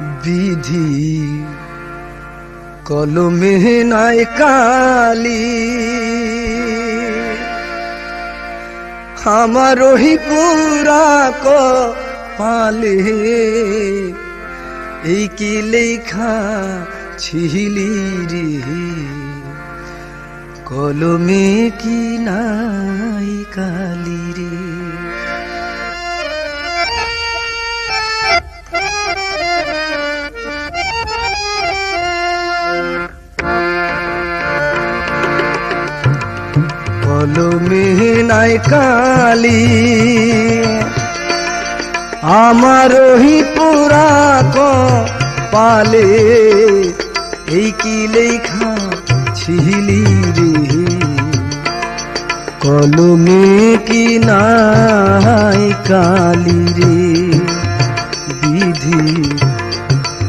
বিধি কলমে নাই কালি। আমার ওই পুরা পালে এই কি লেখা ছিলি রে? কলমে কি নাই কালি রে? কলমে নাই কালি। আমার ওই পুরা পালে এই কি লেখা ছিলি রে? কলমে কি নাই কালি রে? বিধি,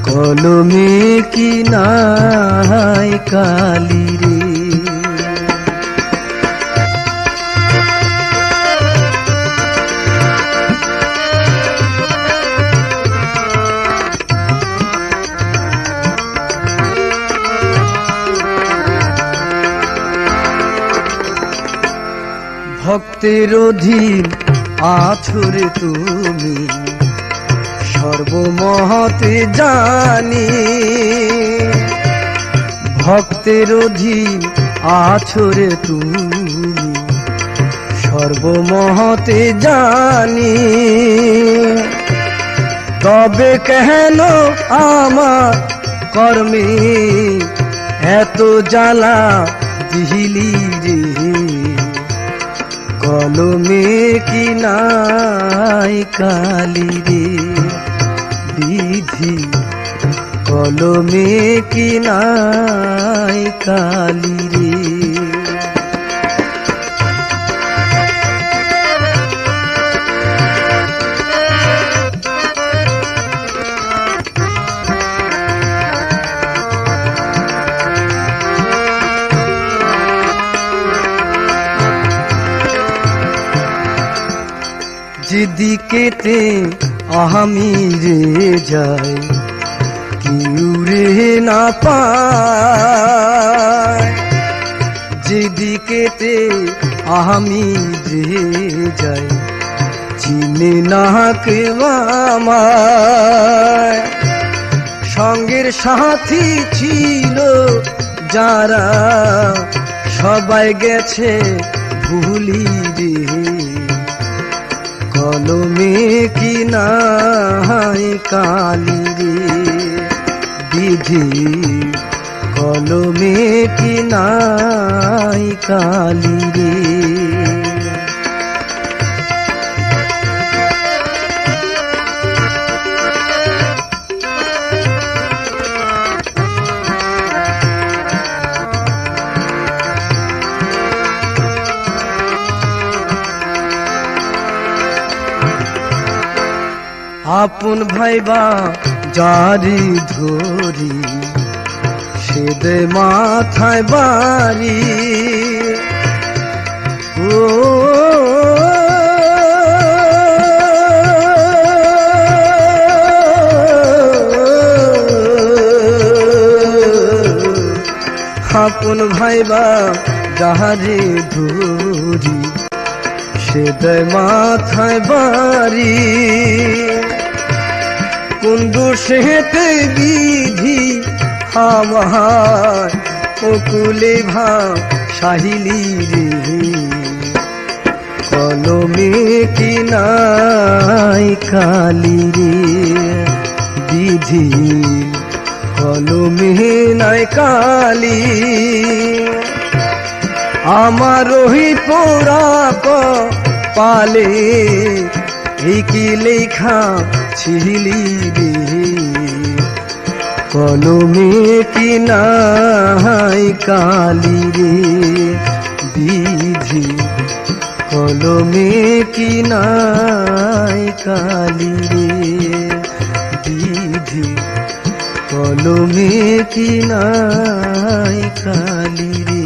কলমে কি নাই কালি রে? ভক্তের অধীন আছরে তুমি সর্বমহতে জানি। ভক্তের অধীন আছরে তুমি সর্বমহতে জানি। তবে কেন আমার কর্মে এত জ্বালা দিহিলি কলমে কি নাই কালি রে? বিধি কলমে কি নাই কালি যেদিকেতে আমি রে যাই কেউ রে না পায়। যেদিকেতে আমি রে যাই চিনে না কেউ আমায়। সঙ্গের সাথী ছিল যারা, সবাই গেছে ভুলি রে কলমে কি নাই কালি রে? বিধি কলমে কি নাই কালি আপন ভাইবা জারি ধরি সেদে মাথায় বাড়ি। ও, আপন ভাইবা যাহারে ধরি সেদয় মাথায় বাড়ি। সেতে বিধি আমার অকুলে ভা সাহিলি রে। কলমে কি নাই কালি রে? বিধি, কলমে নাই কালি। আমার ওই পোড়া পালে এই কি লেখা ছিলি রে। কলমে কি নাই কালি রে। বিধি, কলমে কি নাই কালি রে। বিধি, কলমে কি নাই কালি রে।